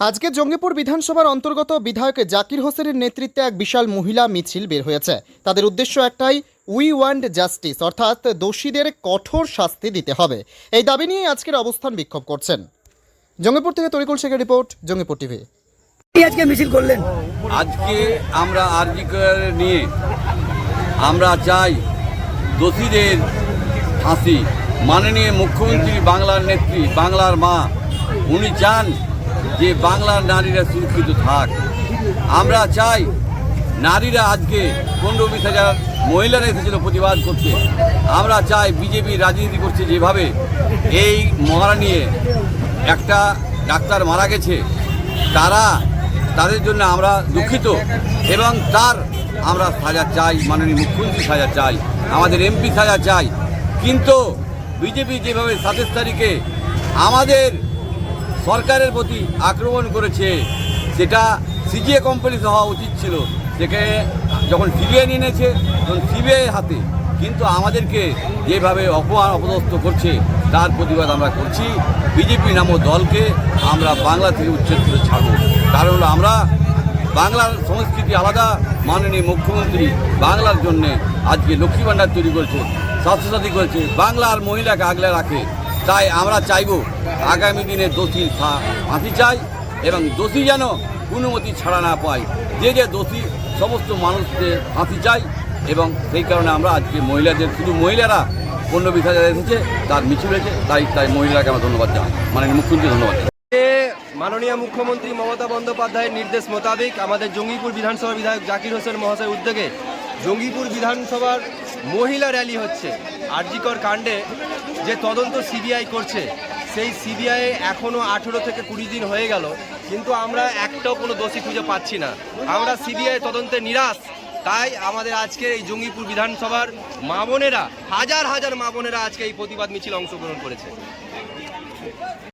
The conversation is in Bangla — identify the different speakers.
Speaker 1: আজকে জঙ্গিপুর বিধানসভার অন্তর্গত বিধায়ক জাকির হোসেনের নেতৃত্বে এক বিশাল মহিলা মিছিল বের হয়েছে। তাদের উদ্দেশ্য একটাই উই ওয়ান্ট জাস্টিস অর্থাৎ দোষীদের কঠোর শাস্তি দিতে হবে। এই দাবি নিয়ে আজকের অবস্থান বিক্ষোভ করছেন। জঙ্গিপুর থেকে তরিকুল শেখের রিপোর্ট জঙ্গিপুর টিভি।
Speaker 2: আজকে মিছিল করলেন?
Speaker 3: আজকে আমরা আরজিকর নিয়ে আমরা চাই দোষীদের ফাঁসি। মাননীয় মুখ্যমন্ত্রী বাংলার নেত্রী বাংলার মা উনি চান যে বাংলার নারীরা সুরক্ষিত থাক। আমরা চাই নারীরা আজকে পনেরো বিশ হাজার মহিলারা এসেছিল প্রতিবাদ করতে। আমরা চাই বিজেপি রাজনীতি করছে যেভাবে। এই মহারা নিয়ে একটা ডাক্তার মারা গেছে। তারা তাদের জন্য আমরা দুঃখিত এবং তার আমরা সাজা চাই, মাননীয় মুখ্যমন্ত্রী সাজা চাই, আমাদের এমপি সাজা চাই। কিন্তু বিজেপি যেভাবে সাতাশ তারিখে আমাদের সরকারের প্রতি আক্রমণ করেছে, সেটা সিজিএ কোম্পানি হওয়া উচিত ছিল। সেখানে যখন সিবিআই নিয়েছে, তখন সিবিআই হাতে। কিন্তু আমাদেরকে যেভাবে অপমান অপদস্থ করছে, তার প্রতিবাদ আমরা করছি। বিজেপি নামক দলকে আমরা বাংলা থেকে উচ্ছেদ করে ছাড়ব। কারণ আমরা বাংলার সংস্কৃতি আলাদা, মাননীয় মুখ্যমন্ত্রী বাংলার জন্যে আজকে লক্ষ্মী ভাণ্ডার তৈরি করেছে, স্বাস্থ্যসাথী করেছে, বাংলার মহিলাকে আগলে রাখে। তাই আমরা চাইব আগামী দিনে দোষী ফাঁসি চাই এবং দোষী যেন কোনো মতি ছাড়া না পায় যে যে দোষী, সমস্ত মানুষদের ফাঁসি চাই এবং সেই কারণে আমরা আজকে মহিলাদের, শুধু মহিলারা পণ্য হাজার এসেছে, তার মিছিল হয়েছে, তাই তাই মহিলাকে আমরা ধন্যবাদ জানাই মানে মুখ্যমন্ত্রী, ধন্যবাদ।
Speaker 4: মাননীয় মুখ্যমন্ত্রী মমতা বন্দ্যোপাধ্যায়ের নির্দেশ মোতাবেক আমাদের জঙ্গিপুর বিধানসভা বিধায়ক জাকির হোসেন মহাশয় উদ্যোগে জঙ্গিপুর বিধানসভার মহিলা র্যালি হচ্ছে। আরজিকর কাণ্ডে যে তদন্ত সিবিআই করছে, সেই সিবিআই এখনও আঠেরো থেকে কুড়ি দিন হয়ে গেল, কিন্তু আমরা একটাও কোনো দোষী খুঁজে পাচ্ছি না। আমরা সিবিআই তদন্তে নিরাশ। তাই আমাদের আজকে এই জঙ্গিপুর বিধানসভার মা বোনেরা, হাজার হাজার মা বোনেরা আজকে এই প্রতিবাদ মিছিল অংশগ্রহণ করেছে।